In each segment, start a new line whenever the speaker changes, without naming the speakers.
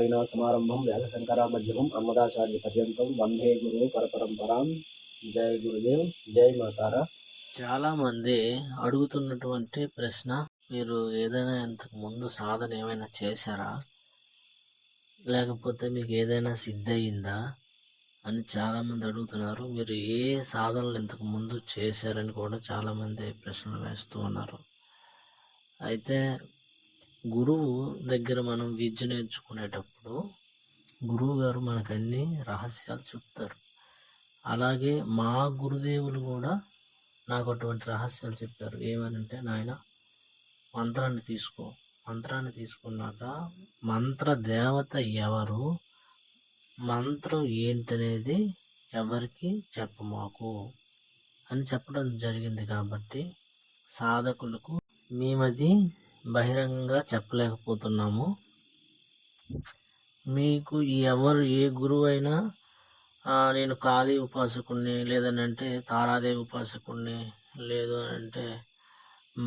నారాయణ సమారంభం వ్యాసశంకర మధ్యమం అమ్మదాచార్య పర్యంతం. వందే గురు పరపరంపరాం. జయ గురుదేవ్. జయ మాతారా.
చాలామంది అడుగుతున్నటువంటి ప్రశ్న మీరు ఏదైనా ఇంతకు ముందు సాధన ఏమైనా చేశారా? లేకపోతే మీకు ఏదైనా సిద్ధయిందా అని చాలామంది అడుగుతున్నారు. మీరు ఏ సాధనలు ఇంతకు ముందు చేశారని కూడా చాలామంది ప్రశ్నలు వేస్తూ ఉన్నారు. అయితే గురువు దగ్గర మనం విద్య నేర్చుకునేటప్పుడు గురువు గారు మనకు అన్ని రహస్యాలు చెప్తారు. అలాగే మా గురుదేవులు కూడా నాకు అటువంటి రహస్యాలు చెప్పారు. ఏమనంటే నాయన మంత్రాన్ని తీసుకో. మంత్రాన్ని తీసుకున్నాక మంత్ర దేవత ఎవరు? మంత్రం ఏంటనేది ఎవరికి చెప్పమాకు? అని చెప్పడం జరిగింది కాబట్టి సాధకులకు మేమది బహిరంగంగా చెప్పలేకపోతున్నాము. మీకు ఎవరు ఏ గురువు అయినా నేను కాళీ ఉపాసకుడిని లేదనంటే తారాదేవి ఉపాసకుడిని లేదు అంటే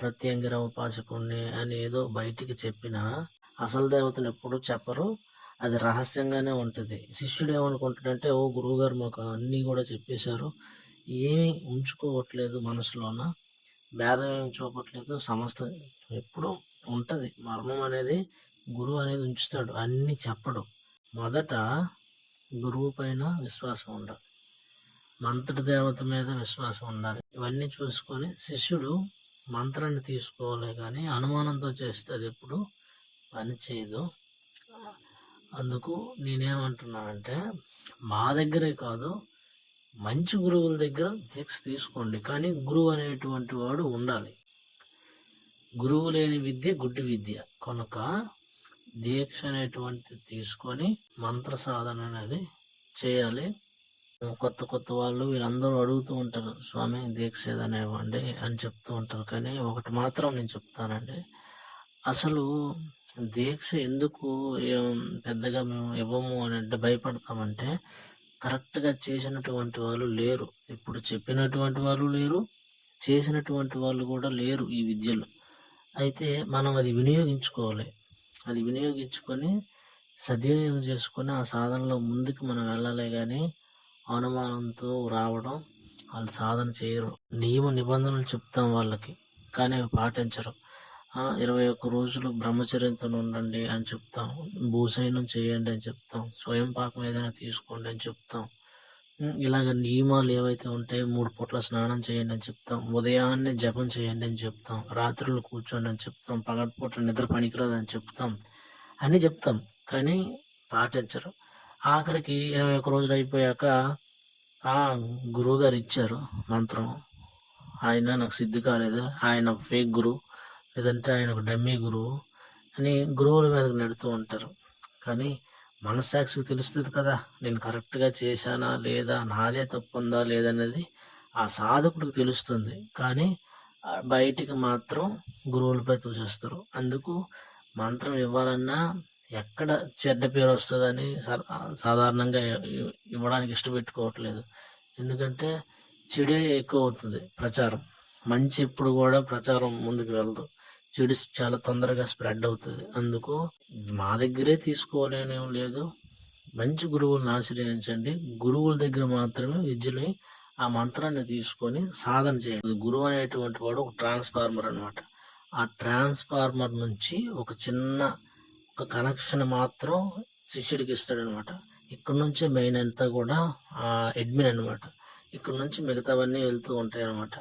ప్రత్యంగిర ఉపాసకుడిని అని ఏదో బయటికి చెప్పినా అసలు దేవతలు ఎప్పుడూ చెప్పరు. అది రహస్యంగానే ఉంటుంది. శిష్యుడు ఏమనుకుంటాడంటే ఓ గురువుగారు మాకు అన్నీ కూడా చెప్పేశారు. ఏమీ ఉంచుకోవట్లేదు మనసులోన. భేదం ఏమి చూపట్లేదు. సమస్త ఎప్పుడు ఉంటుంది. మర్మం అనేది గురువు అనేది ఉంచుతాడు. అన్నీ చెప్పడు. మొదట గురువు పైన విశ్వాసం ఉండాలి. మంత్ర దేవత మీద విశ్వాసం ఉండాలి. ఇవన్నీ చూసుకొని శిష్యుడు మంత్రాన్ని తీసుకోవాలి కానీ అనుమానంతో చేస్తే అది ఎప్పుడు? పని చేయదు. అందుకు నేనేమంటున్నానంటే మా దగ్గరే కాదు మంచి గురువుల దగ్గర దీక్ష తీసుకోండి. కానీ గురువు అనేటువంటి వాడు ఉండాలి. గురువు లేని విద్య గుడ్డి విద్య. కనుక దీక్ష అనేటువంటిది తీసుకొని మంత్ర సాధన అనేది చేయాలి. కొత్త కొత్త వాళ్ళు వీళ్ళందరూ అడుగుతూ ఉంటారు స్వామి దీక్ష ఏదైనా ఇవ్వండి అని చెప్తూ ఉంటారు. కానీ ఒకటి మాత్రం నేను చెప్తానండి. అసలు దీక్ష ఎందుకు ఏం పెద్దగా మేము ఇవ్వము అని అంటే భయపడతామంటే కరెక్ట్గా చేసినటువంటి వాళ్ళు లేరు. ఇప్పుడు చెప్పినటువంటి వాళ్ళు లేరు చేసినటువంటి వాళ్ళు కూడా లేరు ఈ విద్యలో. అయితే మనం అది వినియోగించుకోవాలి. అది వినియోగించుకొని సద్వినియోగం చేసుకొని ఆ సాధనలో ముందుకు మనం వెళ్ళాలి కానీ అనుమానంతో రావడం వాళ్ళు సాధన చేయరు. నియమ నిబంధనలు చెప్తాం వాళ్ళకి కానీ అవి పాటించరు. ఇరవై ఒక్క రోజులు బ్రహ్మచర్యంతో ఉండండి అని చెప్తాం. భూసైనం చేయండి అని చెప్తాం. స్వయం పాకం ఏదైనా తీసుకోండి అని చెప్తాం. ఇలాగ నియమాలు ఏవైతే ఉంటాయో మూడు పూట్ల స్నానం చేయండి అని చెప్తాం. ఉదయాన్నే జపం చేయండి అని చెప్తాం. రాత్రులు కూర్చోండి అని చెప్తాం. పగటిపూట నిద్ర పనికిరాదు అని చెప్తాం. అని చెప్తాం. కానీ పాటించరు. ఆఖరికి ఇరవై ఒక్క రోజులు అయిపోయాక ఆ గురువు గారు ఇచ్చారు మంత్రం. ఆయన నాకు సిద్ధి కాలేదు. ఆయన ఫేక్ గురువు. లేదంటే ఆయన ఒక డమ్మీ గురువు అని గురువుల మీదకి నెడుతూ ఉంటారు. కానీ మనస్సాక్షికి తెలుస్తుంది కదా నేను కరెక్ట్గా చేశానా లేదా నాదే తప్పు ఉందా లేదనేది ఆ సాధకుడికి తెలుస్తుంది. కానీ బయటికి మాత్రం గురువులపై తోచేస్తారు అందుకు మంత్రం ఇవ్వాలన్నా ఎక్కడ చెడ్డ పేరు వస్తుందని సాధారణంగా ఇవ్వడానికి ఇష్టపెట్టుకోవట్లేదు. ఎందుకంటే చెడే ఎక్కువ అవుతుంది ప్రచారం. మంచి ఎప్పుడు కూడా ప్రచారం ముందుకు వెళ్దు చెడు చాలా తొందరగా స్ప్రెడ్ అవుతుంది. అందుకు మా దగ్గరే తీసుకోవాలని లేదు. మంచి గురువులను ఆశ్రయించండి. గురువుల దగ్గర మాత్రమే విద్యని ఆ మంత్రాన్ని తీసుకొని సాధన చేయండి. గురువు అనేటువంటి వాడు ఒక ట్రాన్స్ఫార్మర్ అనమాట ఆ ట్రాన్స్ఫార్మర్ నుంచి ఒక చిన్న ఒక కనెక్షన్ మాత్రం శిష్యుడికి ఇస్తాడనమాట ఇక్కడ నుంచే మెయిన్ అంతా కూడా ఆ అడ్మిన్ అనమాట ఇక్కడ నుంచి మిగతావన్నీ వెళ్తూ ఉంటాయి అనమాట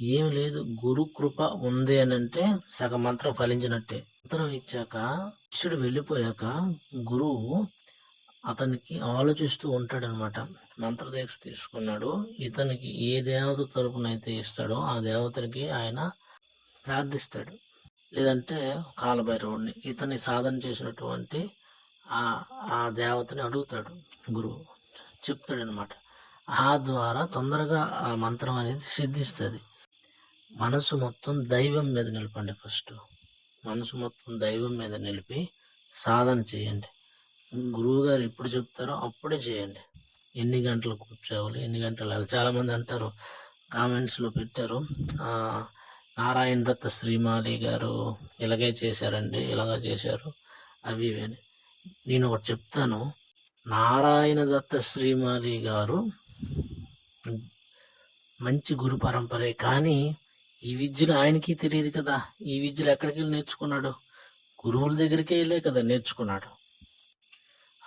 ఏం లేదు. గురు కృప ఉంది అని అంటే సగం మంత్రం ఫలించినట్టే. మంత్రం ఇచ్చాక శిష్యుడు వెళ్ళిపోయాక గురువు అతనికి ఆలోచిస్తూ ఉంటాడనమాట. మంత్రదీక్ష తీసుకున్నాడు. ఇతనికి ఏ దేవత తరపునైతే ఇస్తాడో ఆ దేవతనికి ఆయన ప్రార్థిస్తాడు. లేదంటే కాలభైరవుడిని ఇతన్ని సాధన చేసినటువంటి ఆ ఆ దేవతని అడుగుతాడు గురువు. చెప్తాడనమాట. ఆ ద్వారా తొందరగా ఆ మంత్రం అనేది సిద్ధిస్తుంది. మనసు మొత్తం దైవం మీద నిలపండి ఫస్ట్. మనసు మొత్తం దైవం మీద నిలిపి సాధన చేయండి. గురువు గారు ఎప్పుడు చెప్తారో అప్పుడే చేయండి. ఎన్ని గంటలు కూర్చోవాలి ఎన్ని గంటలు వెళ్ళాలి? చాలామంది అంటారు కామెంట్స్లో పెట్టారు నారాయణ దత్త శ్రీమాలి గారు ఇలాగే చేశారండి ఇలాగా చేశారు అవి ఇవి అని. నేను ఒకటి చెప్తాను నారాయణ దత్త శ్రీమాలి గారు మంచి గురు పరంపరే కానీ ఈ విద్యలు ఆయనకి తెలియదు కదా. ఈ విద్యలు ఎక్కడికి వెళ్ళి నేర్చుకున్నాడు? గురువుల దగ్గరికి వెళ్ళే కదా నేర్చుకున్నాడు.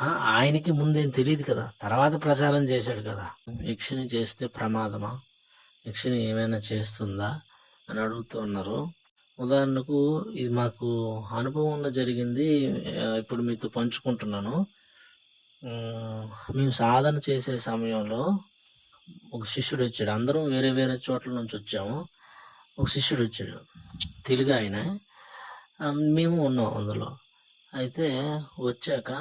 ఆయనకి ముందేం తెలియదు కదా. తర్వాత ప్రచారం చేశాడు కదా. యక్షిని చేస్తే ప్రమాదమా? యక్షిని ఏమైనా చేస్తుందా? అని అడుగుతూ ఉన్నారు. ఉదాహరణకు ఇది మాకు అనుభవంలో జరిగింది. ఇప్పుడు మీతో పంచుకుంటున్నాను. మేము సాధన చేసే సమయంలో ఒక శిష్యుడు వచ్చాడు. అందరం వేరే వేరే చోట్ల నుంచి వచ్చాము. ఒక శిష్యుడు వచ్చాడు. తెలుగు ఆయన. మేము ఉన్నాం అందులో. అయితే వచ్చాక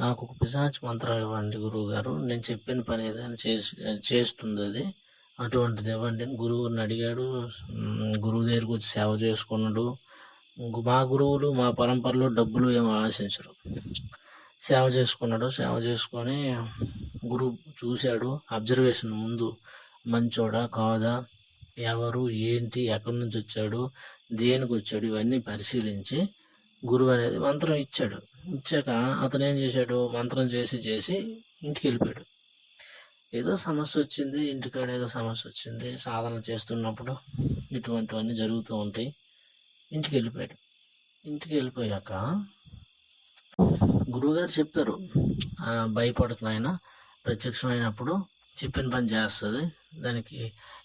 నాకు ఒక పిశాచి మంత్రం ఇవ్వండి గురువు గారు నేను చెప్పిన పని ఏదైనా చేసి చేస్తుంది అది. అటువంటిది ఇవ్వండి గురువుని అడిగాడు. గురువు దగ్గరికి వచ్చి సేవ చేసుకున్నాడు. మా గురువులు మా పరంపరలో డబ్బులు ఏమి ఆశించరు. సేవ చేసుకున్నాడు. సేవ చేసుకొని గురువు చూశాడు. అబ్జర్వేషన్ ముందు మంచోడా కాదా? ఎవరు ఏంటి ఎక్కడి నుంచి వచ్చాడు దేనికి వచ్చాడు ఇవన్నీ పరిశీలించి గురువు అనేది మంత్రం ఇచ్చాడు. ఇచ్చాక అతను ఏం చేశాడు? మంత్రం చేసి చేసి ఇంటికి వెళ్ళిపోయాడు. ఏదో సమస్య వచ్చింది ఇంటికాడ ఏదో సమస్య వచ్చింది సాధన చేస్తున్నప్పుడు ఇటువంటివన్నీ జరుగుతూ ఉంటాయి. ఇంటికి వెళ్ళిపోయాడు. ఇంటికి వెళ్ళిపోయాక గురువుగారు చెప్పారు "ఆ, భయపడకు నాయన ప్రత్యక్షమైనప్పుడు చెప్పిన పని చేస్తుంది దానికి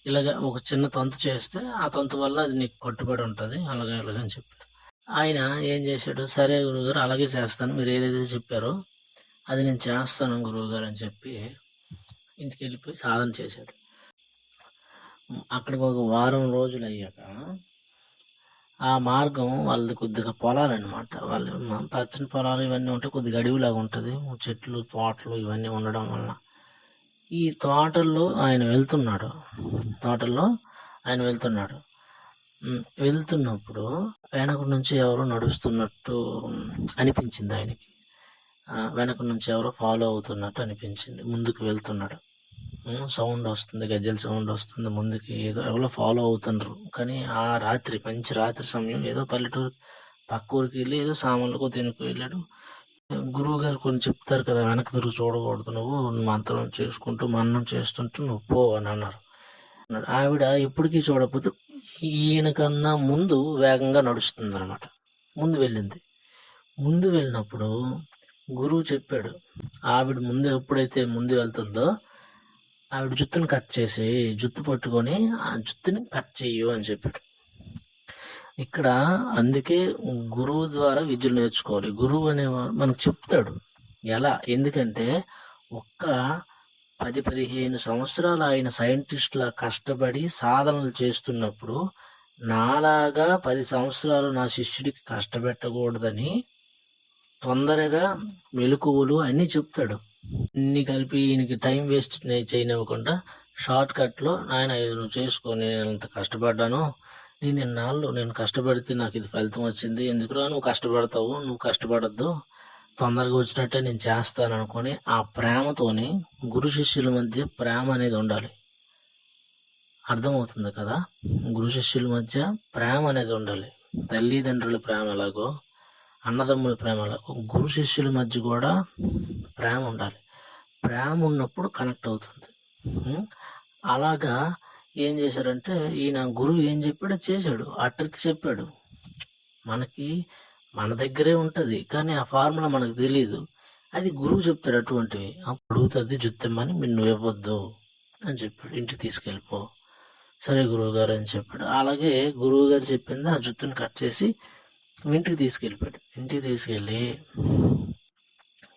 ఇలాగ ఒక చిన్న తంతు చేస్తే ఆ తంతు వల్ల అది నీకు కట్టుబడి ఉంటుంది అలాగే ఇలాగని చెప్పారు ఆయన ఏం చేశాడు సరే గురువుగారు అలాగే చేస్తాను మీరు ఏదైతే చెప్పారో అది నేను చేస్తాను గురువుగారు అని చెప్పి ఇంటికి వెళ్ళిపోయి సాధన చేశాడు. అక్కడికి ఒక వారం రోజులు అయ్యాక ఆ మార్గం వాళ్ళది కొద్దిగా పొలాలు అనమాట వాళ్ళు పచ్చని పొలాలు ఇవన్నీ ఉంటే కొద్దిగా అడవిలాగా ఉంటుంది. చెట్లు తోటలు ఇవన్నీ ఉండడం వల్ల ఈ తోటల్లో ఆయన వెళ్తున్నాడు. తోటల్లో ఆయన వెళ్తున్నాడు. వెళ్తున్నప్పుడు వెనక నుంచి ఎవరో నడుస్తున్నట్టు అనిపించింది ఆయనకి. వెనక నుంచి ఎవరో ఫాలో అవుతున్నట్టు అనిపించింది. ముందుకు వెళ్తున్నాడు. సౌండ్ వస్తుంది గజ్జల సౌండ్ వస్తుంది. ముందుకి ఏదో ఎవరో ఫాలో అవుతున్నారు కానీ ఆ రాత్రి మంచి రాత్రి సమయం ఏదో పల్లెటూరు పక్క ఊరికి వెళ్ళి ఏదో సామాన్లకు తినుకు వెళ్ళాడు. గురువు గారు కొన్ని చెప్తారు కదా వెనక్కి తిరిగి చూడకూడదు నువ్వు మంత్రం చేసుకుంటూ మన్నం చేస్తుంటూ నువ్వు పో అని అన్నారు. ఆవిడ ఎప్పటికీ చూడకపోతే ఈయనకన్నా ముందు వేగంగా నడుస్తుంది అనమాట ముందు వెళ్ళింది. ముందు వెళ్ళినప్పుడు గురువు చెప్పాడు ఆవిడ ముందు ఎప్పుడైతే ముందు వెళ్తుందో ఆవిడ జుట్టుని కట్ చేసి జుత్తు పట్టుకొని ఆ జుత్తుని కట్ చేయు అని చెప్పాడు. ఇక్కడ అందుకే గురువు ద్వారా విద్యలు నేర్చుకోవాలి. గురువు అనేవాడు మనకు చెప్తాడు. ఎలా? ఎందుకంటే ఒక్క పది పదిహేను సంవత్సరాలు ఆయన సైంటిస్టుల కష్టపడి సాధనలు చేస్తున్నప్పుడు నాలాగా పది సంవత్సరాలు నా శిష్యుడికి కష్టపెట్టకూడదని తొందరగా మెలకువలు అన్నీ చెప్తాడు. ఇన్ని కలిపి ఈయనకి టైం వేస్ట్ చేయనివ్వకుండా షార్ట్ కట్లో నాయన నువ్వు చేసుకొని నేను ఇంత కష్టపడ్డాను నేను ఇన్నాళ్ళు నేను కష్టపడితే నాకు ఇది ఫలితం వచ్చింది. ఎందుకురా నువ్వు కష్టపడతావు? నువ్వు కష్టపడద్దు. తొందరగా వచ్చినట్టే నేను చేస్తాను అనుకొని ఆ ప్రేమతోని గురు శిష్యుల మధ్య ప్రేమ అనేది ఉండాలి. అర్థమవుతుంది కదా? గురు శిష్యుల మధ్య ప్రేమ అనేది ఉండాలి. తల్లిదండ్రుల ప్రేమ ఎలాగో అన్నదమ్ముల ప్రేమ ఎలాగో గురు శిష్యుల మధ్య కూడా ప్రేమ ఉండాలి. ప్రేమ ఉన్నప్పుడు కనెక్ట్ అవుతుంది. అలాగా ఏం చేశారంటే ఈయన గురువు ఏం చెప్పాడో చేశాడు. ఆ ట్రిక్ చెప్పాడు. మనకి మన దగ్గరే ఉంటుంది కానీ ఆ ఫార్ములా మనకు తెలియదు అది గురువు చెప్తాడు అటువంటివి. అప్పుడు అడుగుతుంది జుత్తమ్మని మీరు నువ్వు ఇవ్వద్దు అని చెప్పాడు. ఇంటికి తీసుకెళ్ళిపో. సరే గురువు గారు అని చెప్పాడు. అలాగే గురువు గారు చెప్పింది ఆ జుత్తుని కట్ చేసి ఇంటికి తీసుకెళ్ళిపోయాడు. ఇంటికి తీసుకెళ్ళి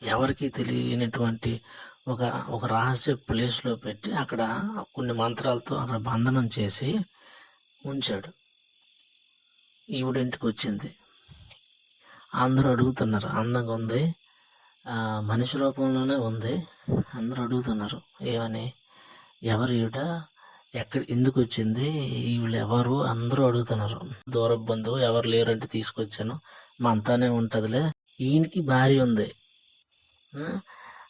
ఎవరికి తెలియనటువంటి ఒక ఒక రహస్య ప్లేస్లో పెట్టి అక్కడ కొన్ని మంత్రాలతో అక్కడ బంధనం చేసి ఉంచాడు. ఈవిడ ఇంటికి వచ్చింది. అందరూ అడుగుతున్నారు. అందంగా ఉంది. మనిషి రూపంలోనే ఉంది. అందరూ అడుగుతున్నారు. ఏమని? ఎవరు ఈవిడ? ఎక్కడ ఎందుకు వచ్చింది? వీళ్ళు ఎవరు? అందరూ అడుగుతున్నారు. దూర బంధువు ఎవరు లేరంటే తీసుకొచ్చాను. మా అంతానే ఉంటుందిలే. ఈయనకి భార్య ఉంది.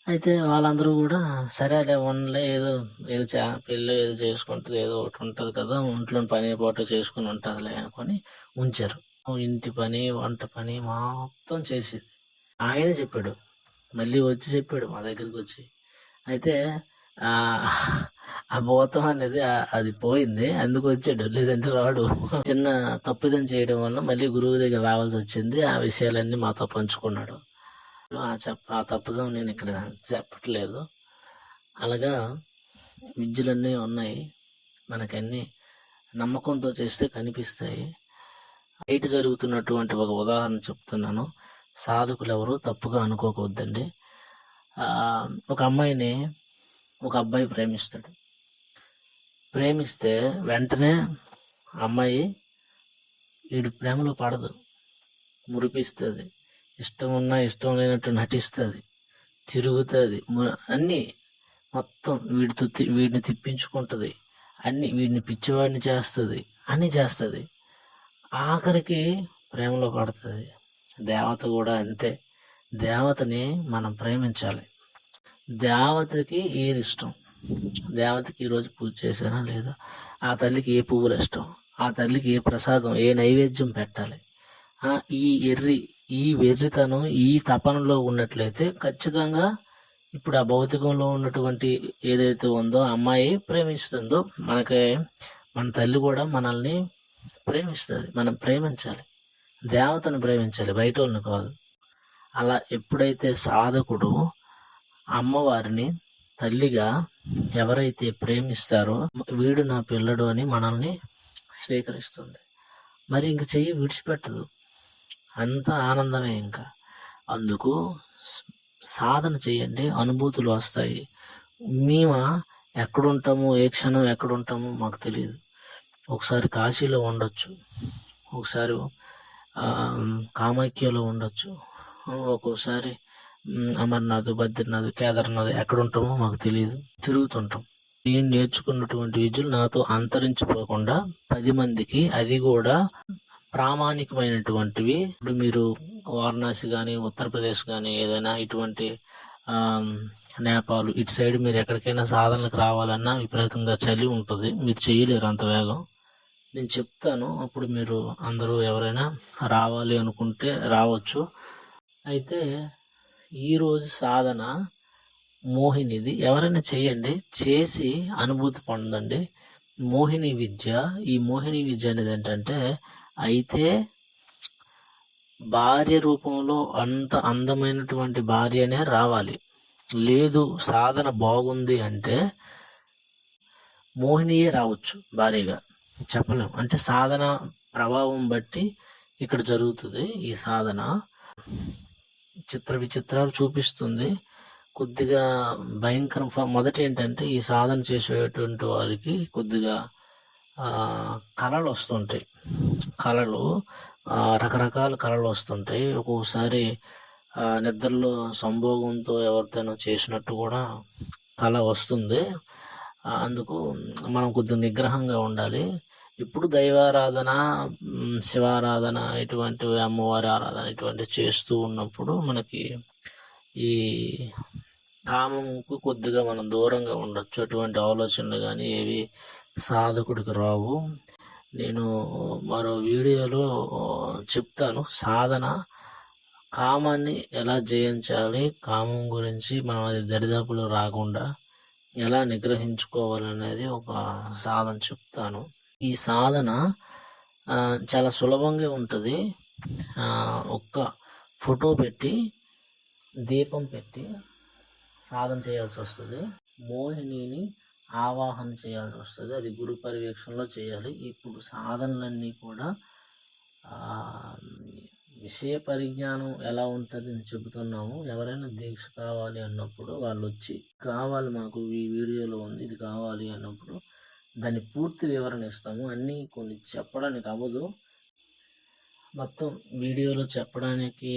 అయితే వాళ్ళందరూ కూడా సరేలే ఉండలే ఏదో ఏదో చా పెళ్ళి ఏదో చేసుకుంటుంది ఏదో ఒకటి ఉంటుంది కదా ఒంట్లో పని పాటు చేసుకుని ఉంటుందిలే అనుకొని ఉంచారు. ఇంటి పని వంట పని మొత్తం చేసేది. ఆయన చెప్పాడు మళ్ళీ వచ్చి చెప్పాడు మా దగ్గరికి వచ్చి. అయితే ఆ భూతం అనేది అది పోయింది అందుకు వచ్చాడు. లేదంటే రాడు. చిన్న తప్పిదం చేయడం వల్ల మళ్ళీ గురువు దగ్గర రావాల్సి వచ్చింది ఆ విషయాలన్నీ మాతో పంచుకున్నాడు. చెప్ప ఆ తప్పుదం నేను ఇక్కడ చెప్పట్లేదు. అలాగా విద్యలన్నీ ఉన్నాయి. మనకన్నీ నమ్మకంతో చేస్తే కనిపిస్తాయి. బయట జరుగుతున్నటువంటి ఒక ఉదాహరణ చెప్తున్నాను. సాధకులు ఎవరు తప్పుగా అనుకోకూడదండి. ఒక అమ్మాయిని ఒక అబ్బాయి ప్రేమిస్తాడు. ప్రేమిస్తే వెంటనే అమ్మాయి వీడి ప్రేమలో పడదు. మురిపిస్తుంది. ఇష్టం ఉన్నా ఇష్టం లేనట్టు నటిస్తుంది తిరుగుతుంది అన్నీ మొత్తం వీడితో వీడిని తిప్పించుకుంటుంది అన్ని వీడిని పిచ్చివాడిని చేస్తుంది అని చేస్తుంది. ఆఖరికి ప్రేమలో పడుతుంది. దేవత కూడా అంతే. దేవతని మనం ప్రేమించాలి. దేవతకి ఏది ఇష్టం? దేవతకి ఈరోజు పూజ చేశానా లేదా? ఆ తల్లికి ఏ పువ్వులు ఇష్టం? ఆ తల్లికి ఏ ప్రసాదం ఏ నైవేద్యం పెట్టాలి? ఈ ఎర్రి ఈ వెర్రితనం ఈ తపనలో ఉన్నట్లయితే ఖచ్చితంగా ఇప్పుడు ఆ భౌతికంలో ఉన్నటువంటి ఏదైతే ఉందో అమ్మాయి ప్రేమిస్తుందో మనకి మన తల్లి కూడా మనల్ని ప్రేమిస్తుంది మనం ప్రేమించాలి. దేవతను ప్రేమించాలి బయట వాళ్ళని కాదు. అలా ఎప్పుడైతే సాధకుడు అమ్మవారిని తల్లిగా ఎవరైతే ప్రేమిస్తారో వీడు నా పిల్లడు అని మనల్ని స్వీకరిస్తుంది. మరి ఇంక చెయ్యి విడిచిపెట్టదు. అంత ఆనందమే ఇంకా. అందుకు సాధన చేయండి అనుభూతులు వస్తాయి. మేము ఎక్కడుంటాము ఏ క్షణం ఎక్కడుంటామో మాకు తెలియదు. ఒకసారి కాశీలో ఉండొచ్చు. ఒకసారి కామాఖ్యలో ఉండొచ్చు. ఒక్కోసారి అమర్నాథ్ బద్రీనాథ్ కేదార్నాథ్ ఎక్కడ ఉంటామో మాకు తెలియదు. తిరుగుతుంటాం. నేను నేర్చుకున్నటువంటి విద్యలు నాతో అంతరించిపోకుండా పది మందికి అది కూడా ప్రామాణికమైనటువంటివి. ఇప్పుడు మీరు వారణాసి కానీ ఉత్తరప్రదేశ్ కానీ ఏదైనా ఇటువంటి నేపాలు నేపాల్ ఇటు సైడ్ మీరు ఎక్కడికైనా సాధనలకు రావాలన్నా విపరీతంగా చలి ఉంటుంది. మీరు చేయలేరు అంత వేగం. నేను చెప్తాను. అప్పుడు మీరు అందరూ ఎవరైనా రావాలి అనుకుంటే రావచ్చు. అయితే ఈరోజు సాధన మోహినిది. ఎవరైనా చేయండి. చేసి అనుభూతి పొందండి. మోహిని విద్య. ఈ మోహిని విద్య అనేది ఏంటంటే అయితే భార్య రూపంలో అంత అందమైనటువంటి భార్యనే రావాలి. లేదు సాధన బాగుంది అంటే మోహినియే రావచ్చు భార్యగా. చెప్పలేం. అంటే సాధన ప్రభావం బట్టి ఇక్కడ జరుగుతుంది ఈ సాధన. చిత్ర విచిత్రాలు చూపిస్తుంది. కొద్దిగా భయంకరం మొదట ఏంటంటే ఈ సాధన చేసేటువంటి వారికి కొద్దిగా కళలు వస్తుంటాయి కళలు రకరకాల కళలు వస్తుంటాయి ఒక్కొక్కసారి నిద్రలో సంభోగంతో ఎవరితోనో చేసినట్టు కూడా కళ వస్తుంది. అందుకు మనం కొద్దిగా నిగ్రహంగా ఉండాలి. ఇప్పుడు దైవారాధన శివారాధన ఇటువంటివి అమ్మవారి ఆరాధన ఇటువంటివి చేస్తూ ఉన్నప్పుడు మనకి ఈ కామంకు కొద్దిగా మనం దూరంగా ఉండొచ్చు. అటువంటి ఆలోచనలు కానీ ఏవి సాధకుడికి రావు. నేను మరో వీడియోలో చెప్తాను. సాధన కామాన్ని ఎలా జయించాలి కామం గురించి మనం అది దరిదాపులు రాకుండా ఎలా నిగ్రహించుకోవాలనేది ఒక సాధన చెప్తాను. ఈ సాధన చాలా సులభంగా ఉంటుంది. ఒక్క ఫోటో పెట్టి దీపం పెట్టి సాధన చేయాల్సి వస్తుంది. మోహినిని ఆవాహన చేయాల్సి వస్తుంది. అది గురు పర్యవేక్షణలో చేయాలి. ఇప్పుడు సాధనలన్నీ కూడా విషయ పరిజ్ఞానం ఎలా ఉంటుంది అని చెబుతున్నాము. ఎవరైనా దీక్ష కావాలి అన్నప్పుడు వాళ్ళు వచ్చి కావాలి మాకు ఈ వీడియోలో ఉంది ఇది కావాలి అన్నప్పుడు దాని పూర్తి వివరణ ఇస్తాము. అన్నీ కొన్ని చెప్పడానికి అవ్వదు. మొత్తం వీడియోలో చెప్పడానికి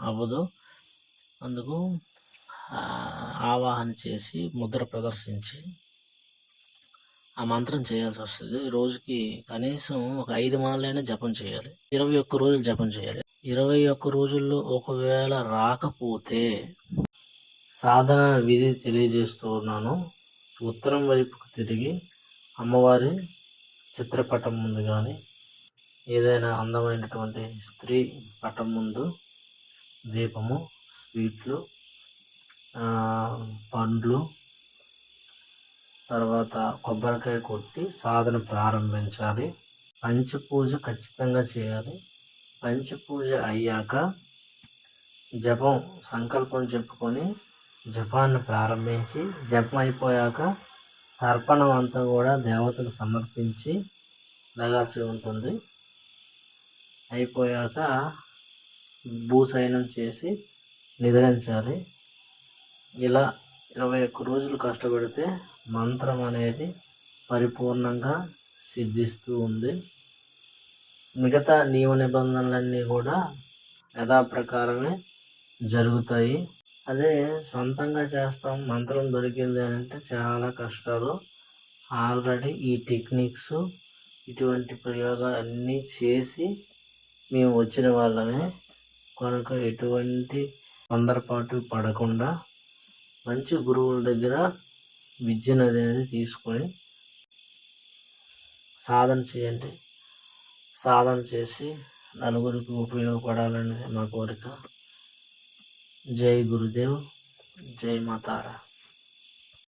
అవ్వదు. అందుకు ఆవాహన చేసి ముద్ర ప్రదర్శించి ఆ మంత్రం చేయాల్సి వస్తుంది. రోజుకి కనీసం ఒక ఐదు మాలైనా జపం చేయాలి. ఇరవై ఒక్క రోజులు జపం చేయాలి. ఇరవై ఒక్క రోజుల్లో ఒకవేళ రాకపోతే సాధన విధి తెలియజేస్తూ ఉన్నాను. ఉత్తరం వైపుకు తిరిగి అమ్మవారి చిత్రపటం ముందు కానీ ఏదైనా అందమైనటువంటి స్త్రీ పటం ముందు దీపము స్వీట్లు పండ్లు తర్వాత కొబ్బరికాయ కొట్టి సాధన ప్రారంభించాలి. పంచపూజ ఖచ్చితంగా చేయాలి. పంచపూజ అయ్యాక జపం సంకల్పం చెప్పుకొని జపాన్ని ప్రారంభించి జపం అయిపోయాక తర్పణం అంతా కూడా దేవతకు సమర్పించి లగాల్సి ఉంటుంది. అయిపోయాక భూసయనం చేసి నిద్రించాలి. ఇలా ఇరవై ఒక్క రోజులు కష్టపడితే మంత్రం అనేది పరిపూర్ణంగా సిద్ధిస్తూ ఉంది. మిగతా నియమ నిబంధనలన్నీ కూడా యథాప్రకారమే జరుగుతాయి. అదే సొంతంగా చేస్తాం మంత్రం దొరికింది అని అంటే చాలా కష్టాలు. ఆల్రెడీ ఈ టెక్నిక్స్ ఇటువంటి ప్రయోగాలు అన్నీ చేసి మేము వచ్చిన వాళ్ళమే. కనుక ఎటువంటి తొందరపాటు పడకుండా మంచి గురువుల దగ్గర విద్యను అనేది తీసుకొని సాధన చేయండి. సాధన చేసి నలుగురికి ఉపయోగపడాలనేది మా కోరిక. జై గురుదేవ్ జై మాతారా.